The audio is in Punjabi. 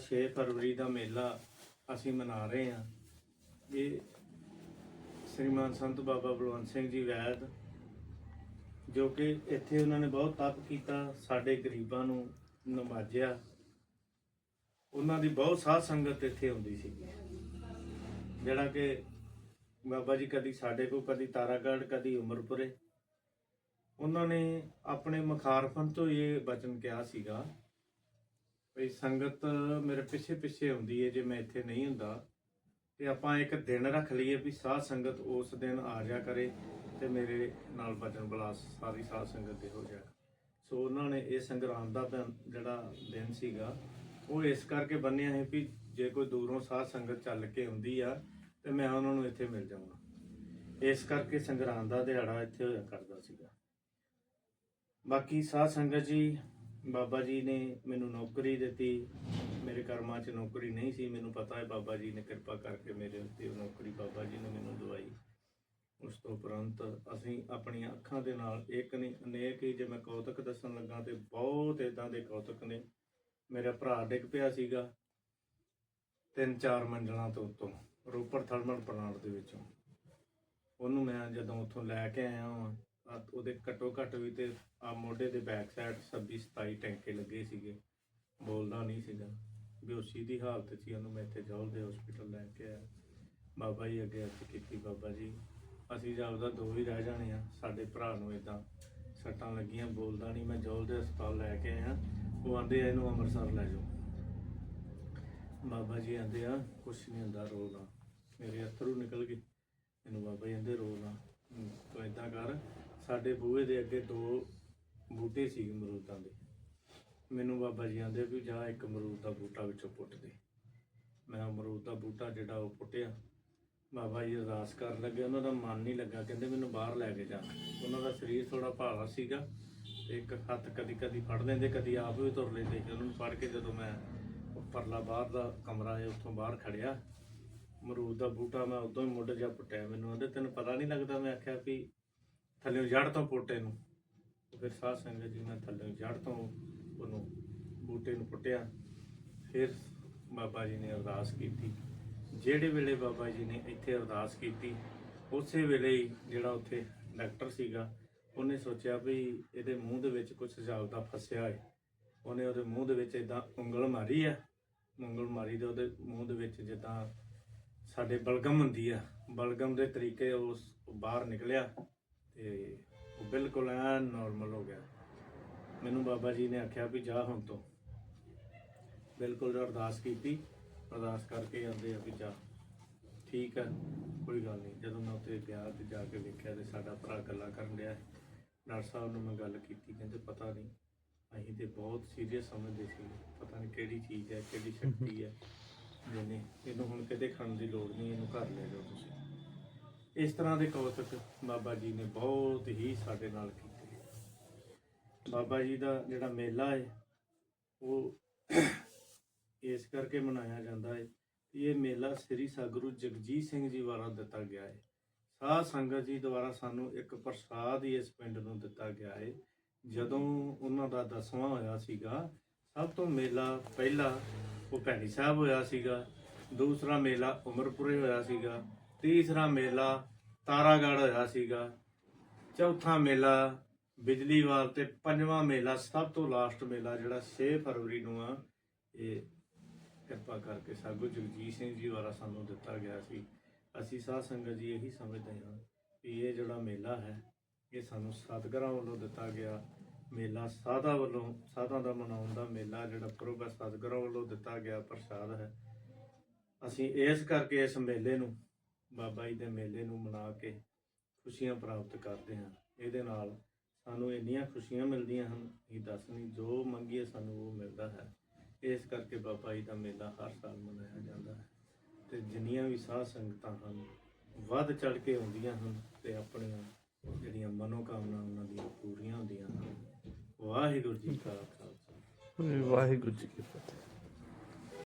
6 ਫਰਵਰੀ ਦਾ ਮੇਲਾ ਅਸੀਂ ਮਨਾ ਰਹੇ ਹਾਂ। ਇਹ ਸ੍ਰੀਮਾਨ ਸੰਤ ਬਾਬਾ ਬਲਵੰਤ ਸਿੰਘ ਜੀ ਵੈਦ, ਜੋ ਕਿ ਇੱਥੇ ਉਹਨਾਂ ਨੇ ਬਹੁਤ ਤਪ ਕੀਤਾ, ਸਾਡੇ ਗਰੀਬਾਂ ਨੂੰ ਨਵਾਜਿਆ ਉਹਨਾਂ ਦੀ ਬਹੁਤ ਸਾਧ ਸੰਗਤ ਇੱਥੇ ਆਉਂਦੀ ਸੀ। ਜਿਹੜਾ ਕਿ ਬਾਬਾ ਜੀ ਕਦੀ ਸਾਡੇ ਕੋਲ, ਕਦੀ ਤਾਰਾਗੜ੍ਹ, ਕਦੀ ਉਮਰਪੁਰੇ। ਉਹਨਾਂ ਨੇ ਆਪਣੇ ਮਖਾਰਫਨ ਤੋਂ ਇਹ ਬਚਨ ਕਿਹਾ ਸੀਗਾ ਵੀ ਸੰਗਤ ਮੇਰੇ ਪਿੱਛੇ ਪਿੱਛੇ ਆਉਂਦੀ ਹੈ ਜੇ ਮੈਂ ਇੱਥੇ ਨਹੀਂ ਹੁੰਦਾ। ਤੇ ਆਪਾਂ ਇੱਕ ਦਿਨ ਰੱਖ ਲਈਏ ਵੀ ਸਾਧ ਸੰਗਤ ਉਸ ਦਿਨ ਆ ਜਾ ਕਰੇ ਤੇ ਮੇਰੇ ਨਾਲ ਬਚਨ ਬਲਾਸ ਸਾਰੀ ਸਾਧ ਸੰਗਤ ਦੇ ਹੋ ਜਾ ਸੋ ਉਹਨਾਂ ਨੇ ਇਹ ਸੰਗਰਾਮ ਦਾ ਜਿਹੜਾ ਦਿਨ ਸੀਗਾ, ਉਹ ਇਸ ਕਰਕੇ ਬੰਨਿਆ ਹੈ ਵੀ ਜੇ ਕੋਈ ਦੂਰੋਂ ਸਾਧ ਸੰਗਤ ਚੱਲ ਕੇ ਆਉਂਦੀ ਆ, ਤੇ ਮੈਂ ਉਹਨਾਂ ਨੂੰ ਇੱਥੇ ਮਿਲ ਜਾਵਾਂ। ਇਸ ਕਰਕੇ ਸੰਗਰਾਮ ਦਾ ਦਿਹਾੜਾ ਇੱਥੇ ਹੋਇਆ ਕਰਦਾ ਸੀਗਾ। ਬਾਕੀ ਸਾਧ ਸੰਗਤ ਜੀ ਬਾਬਾ ਜੀ ਨੇ ਮੈਨੂੰ ਨੌਕਰੀ ਦਿੱਤੀ। ਮੇਰੇ ਕਰਮਾਂ 'ਚ ਨੌਕਰੀ ਨਹੀਂ ਸੀ। ਮੈਨੂੰ ਪਤਾ ਹੈ ਬਾਬਾ ਜੀ ਨੇ ਕਿਰਪਾ ਕਰਕੇ ਮੇਰੇ ਉੱਤੇ ਉਹ ਨੌਕਰੀ ਬਾਬਾ ਜੀ ਨੇ ਮੈਨੂੰ ਦਵਾਈ। ਉਸ ਤੋਂ ਉਪਰੰਤ ਅਸੀਂ ਆਪਣੀਆਂ ਅੱਖਾਂ ਦੇ ਨਾਲ ਇੱਕ ਨਹੀਂ, ਅਨੇਕ ਹੀ ਜੇ ਮੈਂ ਕੌਤਕ ਦੱਸਣ ਲੱਗਾ ਤੇ ਬਹੁਤ ਇਦਾਂ ਦੇ ਕੌਤਕ ਨੇ। ਮੇਰਾ ਭਰਾ ਡਿੱਗ ਪਿਆ ਸੀਗਾ ਤਿੰਨ ਚਾਰ ਮੰਜ਼ਲਾਂ ਤੋਂ ਉੱਤੋਂ, ਰੋਪੜ ਥਰਮਲ ਪਲਾਂਟ ਦੇ ਵਿੱਚੋਂ। ਉਹਨੂੰ ਮੈਂ ਜਦੋਂ ਉੱਥੋਂ ਲੈ ਕੇ ਆਇਆ ਹਾਂ ਉਹਦੇ ਘੱਟੋ ਘੱਟ ਵੀ ਤੇ ਆ ਮੋਢੇ ਦੇ ਬੈਕ ਸਾਈਡ 26 27 ਟੈਂਕੇ ਲੱਗੇ ਸੀਗੇ। ਬੋਲਦਾ ਨਹੀਂ ਸੀਗਾ। ਬੇਹੋਸ਼ੀ ਦੀ ਹਾਲਤ 'ਚ ਹੀ ਉਹਨੂੰ ਮੈਂ ਇੱਥੇ ਜੌਲ ਦੇ ਹਸਪੀਟਲ ਲੈ ਕੇ ਆਇਆ। ਬਾਬਾ ਜੀ ਅੱਗੇ ਅਰਜ਼ ਕੀਤੀ, ਬਾਬਾ ਜੀ, ਅਸੀਂ ਜਾਪਦਾ ਦੋ ਹੀ ਰਹਿ ਜਾਣੇ ਆ। ਸਾਡੇ ਭਰਾ ਨੂੰ ਇਦਾਂ ਸੱਟਾਂ ਲੱਗੀਆਂ, ਬੋਲਦਾ ਨਹੀਂ। ਮੈਂ ਜੌਲ ਦੇ ਹਸਪਤਾਲ ਲੈ ਕੇ ਆਇਆ। ਉਹ ਆਂਦੇ ਆ, ਇਹਨੂੰ ਅੰਮ੍ਰਿਤਸਰ ਲੈ ਜਾਓ। ਬਾਬਾ ਜੀ ਆਂਦੇ ਆ, ਕੁਛ ਨਹੀਂ ਹੁੰਦਾ, ਰੋ ਨਾ ਮੇਰੇ ਅਥਰੂ ਨਿਕਲ ਗਏ। ਇਹਨੂੰ ਬਾਬਾ ਜੀ ਆਂਦੇ, ਰੋ ਨਾ ਤੂੰ ਏਦਾਂ ਕਰ। ਸਾਡੇ ਬੂਹੇ ਦੇ ਅੱਗੇ ਦੋ ਬੂਟੇ ਸੀ ਅਮਰੂਦਾਂ ਦੇ। ਮੈਨੂੰ ਬਾਬਾ ਜੀ ਆਂਦੇ ਵੀ ਜਾ ਇੱਕ ਅਮਰੂਦ ਦਾ ਬੂਟਾ ਵਿੱਚੋਂ ਪੁੱਟ ਦੇ। ਮੈਂ ਅਮਰੂਦ ਦਾ ਬੂਟਾ ਜਿਹੜਾ ਉਹ ਪੁੱਟਿਆ। ਬਾਬਾ ਜੀ ਅਰਦਾਸ ਕਰਨ ਲੱਗੇ, ਉਹਨਾਂ ਦਾ ਮਨ ਨਹੀਂ ਲੱਗਾ। ਕਹਿੰਦੇ ਮੈਨੂੰ ਬਾਹਰ ਲੈ ਕੇ ਜਾ। ਉਹਨਾਂ ਦਾ ਸਰੀਰ ਥੋੜਾ ਭਾਰਾ ਸੀਗਾ ਇੱਕ ਹੱਥ ਕਦੀ ਕਦੀ ਫੜ ਲੈਂਦੇ, ਕਦੀ ਆਪ ਵੀ ਤੁਰ ਲੈਂਦੇ। ਉਹਨਾਂ ਨੂੰ ਫੜ ਕੇ ਜਦੋਂ ਮੈਂ ਪਰਲਾ ਬਾਹਰ ਦਾ ਕਮਰਾ ਹੈ, ਉੱਥੋਂ ਬਾਹਰ ਖੜਿਆ। ਅਮਰੂਦ ਦਾ ਬੂਟਾ ਮੈਂ ਉਦੋਂ ਹੀ ਮੁੱਢ ਜਾ ਪੁੱਟਿਆ। ਮੈਨੂੰ ਉਹਦੇ ਤੈਨੂੰ ਪਤਾ ਨਹੀਂ ਲੱਗਦਾ? ਮੈਂ ਆਖਿਆ ਵੀ ਥੱਲੇ ਜੜ ਤੋਂ ਪੁੱਟੇ ਨੂੰ। ਫਿਰ ਸਾਧ ਸੰਗਤ ਜੀ ਨੇ ਥੱਲੇ ਜੜ ਤੋਂ ਉਹਨੂੰ ਬੂਟੇ ਨੂੰ ਪੁੱਟਿਆ। ਫਿਰ ਬਾਬਾ ਜੀ ਨੇ ਅਰਦਾਸ ਕੀਤੀ। ਜਿਹੜੇ ਵੇਲੇ ਬਾਬਾ ਜੀ ਨੇ ਇੱਥੇ ਅਰਦਾਸ ਕੀਤੀ, ਉਸੇ ਵੇਲੇ ਹੀ ਜਿਹੜਾ ਉੱਥੇ ਡਾਕਟਰ ਸੀਗਾ, ਉਹਨੇ ਸੋਚਿਆ ਵੀ ਇਹਦੇ ਮੂੰਹ ਦੇ ਵਿੱਚ ਕੁਝ ਜਾਪਦਾ ਫਸਿਆ ਹੈ ਉਹਨੇ ਉਹਦੇ ਮੂੰਹ ਦੇ ਵਿੱਚ ਇਦਾਂ ਉਂਗਲ ਮਾਰੀ ਆ। ਉਂਗਲ ਮਾਰੀ ਤੇ ਉਹਦੇ ਮੂੰਹ ਦੇ ਵਿੱਚ ਜਿੱਦਾਂ ਸਾਡੇ ਬਲਗਮ ਹੁੰਦੀ ਆ। ਬਲਗਮ ਦੇ ਤਰੀਕੇ ਉਸ ਬਾਹਰ ਨਿਕਲਿਆ ਤੇ ਉਹ ਬਿਲਕੁਲ ਐਨ ਨਾਰਮਲ ਹੋ ਗਿਆ। ਮੈਨੂੰ ਬਾਬਾ ਜੀ ਨੇ ਆਖਿਆ ਵੀ ਜਾ ਹੁਣ ਤੋਂ। ਬਿਲਕੁਲ ਅਰਦਾਸ ਕੀਤੀ। ਅਰਦਾਸ ਕਰਕੇ ਆਂਦੇ ਆ ਵੀ ਜਾ। ਠੀਕ ਆ ਕੋਈ ਗੱਲ ਨਹੀਂ। ਜਦੋਂ ਮੈਂ ਉੱਥੇ ਗਿਆ ਤੇ ਜਾ ਕੇ ਵੇਖਿਆ ਤੇ ਸਾਡਾ ਭਰਾ ਗੱਲਾਂ ਕਰਨ ਡਿਆ। ਡਾਕਟਰ ਸਾਹਿਬ ਨੂੰ ਮੈਂ ਗੱਲ ਕੀਤੀ, ਕਹਿੰਦੇ ਪਤਾ ਨਹੀਂ, ਅਸੀਂ ਤੇ ਬਹੁਤ ਸੀਰੀਅਸ ਸਮਝਦੇ ਸੀ। ਪਤਾ ਨਹੀਂ ਕਿਹੜੀ ਚੀਜ਼ ਹੈ, ਕਿਹੜੀ ਸ਼ਕਤੀ ਹੈ। ਜਿਹਨੇ ਇਹਨੂੰ ਹੁਣ ਕਿਤੇ ਖਾਣ ਦੀ ਲੋੜ ਨਹੀਂ, ਇਹਨੂੰ ਘਰ ਲੈ ਜਾਓ ਤੁਸੀਂ। ਇਸ ਤਰ੍ਹਾਂ ਦੇ ਕੌਤਕ ਬਾਬਾ ਜੀ ਨੇ ਬਹੁਤ ਹੀ ਸਾਡੇ ਨਾਲ ਕੀਤੇ। ਬਾਬਾ ਜੀ ਦਾ ਜਿਹੜਾ ਮੇਲਾ ਹੈ ਉਹ ਇਸ ਕਰਕੇ ਮਨਾਇਆ ਜਾਂਦਾ ਹੈ ਕਿ ਇਹ ਮੇਲਾ ਸ੍ਰੀ ਸਤਿਗੁਰੂ ਜਗਜੀਤ ਸਿੰਘ ਜੀ ਦੁਆਰਾ ਦਿੱਤਾ ਗਿਆ ਹੈ ਸਾਧ ਸੰਗਤ ਜੀ ਦੁਆਰਾ ਸਾਨੂੰ ਇੱਕ ਪ੍ਰਸਾਦ ਹੀ ਇਸ ਪਿੰਡ ਨੂੰ ਦਿੱਤਾ ਗਿਆ ਹੈ ਜਦੋਂ ਉਹਨਾਂ ਦਾ ਦਸਵਾਂ ਹੋਇਆ ਸੀਗਾ, ਸਭ ਤੋਂ ਮੇਲਾ ਪਹਿਲਾ ਉਹ ਭੈਣੀ ਸਾਹਿਬ ਹੋਇਆ ਸੀਗਾ, ਦੂਸਰਾ ਮੇਲਾ ਉਮਰਪੁਰੇ ਹੋਇਆ ਸੀਗਾ ਤੀਸਰਾ ਮੇਲਾ ਤਾਰਾਗੜ੍ਹ ਹੋਇਆ ਸੀਗਾ। ਚੌਥਾ ਮੇਲਾ ਬਿਜਲੀਵਾਲ ਤੇ ਪੰਜਵਾਂ ਮੇਲਾ ਸਭ ਤੋਂ ਲਾਸਟ ਮੇਲਾ ਜਿਹੜਾ 6 ਫਰਵਰੀ ਨੂੰ ਆ। ਇਹ ਕਿਰਪਾ ਕਰਕੇ ਸਾਗੂ ਜਗਜੀਤ ਸਿੰਘ ਜੀ ਦੁਆਰਾ ਸਾਨੂੰ ਦਿੱਤਾ ਗਿਆ ਸੀ। ਅਸੀਂ ਸਾਧ ਸੰਗਤ ਜੀ ਇਹੀ ਸਮਝਦੇ ਹਾਂ ਕਿ ਇਹ ਜਿਹੜਾ ਮੇਲਾ ਹੈ, ਇਹ ਸਾਨੂੰ ਸਤਿਗੁਰਾਂ ਵੱਲੋਂ ਦਿੱਤਾ ਗਿਆ। ਮੇਲਾ ਸਾਧਾ ਵੱਲੋਂ, ਸਾਧਾਂ ਦਾ ਮਨਾਉਣ ਦਾ ਮੇਲਾ ਜਿਹੜਾ ਪੁਰਬ ਹੈ ਸਤਿਗੁਰਾਂ ਵੱਲੋਂ ਦਿੱਤਾ ਗਿਆ ਪ੍ਰਸਾਦ ਹੈ। ਅਸੀਂ ਇਸ ਕਰਕੇ ਇਸ ਮੇਲੇ ਨੂੰ ਬਾਬਾ ਜੀ ਦੇ ਮੇਲੇ ਨੂੰ ਮਨਾ ਕੇ ਖੁਸ਼ੀਆਂ ਪ੍ਰਾਪਤ ਕਰਦੇ ਹਾਂ। ਇਹਦੇ ਨਾਲ ਸਾਨੂੰ ਇੰਨੀਆਂ ਖੁਸ਼ੀਆਂ ਮਿਲਦੀਆਂ ਹਨ ਕਿ ਦੱਸ ਨਹੀਂ, ਜੋ ਮੰਗੀਏ ਸਾਨੂੰ ਉਹ ਮਿਲਦਾ ਹੈ। ਇਸ ਕਰਕੇ ਬਾਬਾ ਜੀ ਦਾ ਮੇਲਾ ਹਰ ਸਾਲ ਮਨਾਇਆ ਜਾਂਦਾ ਹੈ। ਤੇ ਜਿੰਨੀਆਂ ਵੀ ਸਾਧ ਸੰਗਤਾਂ ਹਨ, ਵੱਧ ਚੜ ਕੇ ਆਉਂਦੀਆਂ ਹਨ ਤੇ ਆਪਣੀਆਂ ਜਿਹੜੀਆਂ ਮਨੋਕਾਮਨਾ ਉਹਨਾਂ ਦੀਆਂ ਪੂਰੀਆਂ ਹੁੰਦੀਆਂ ਹਨ। ਵਾਹਿਗੁਰੂ ਜੀ ਕਾ ਖਾਲਸਾ। ਵਾਹਿਗੁਰੂ ਜੀ ਕੀ ਫਤਿਹ।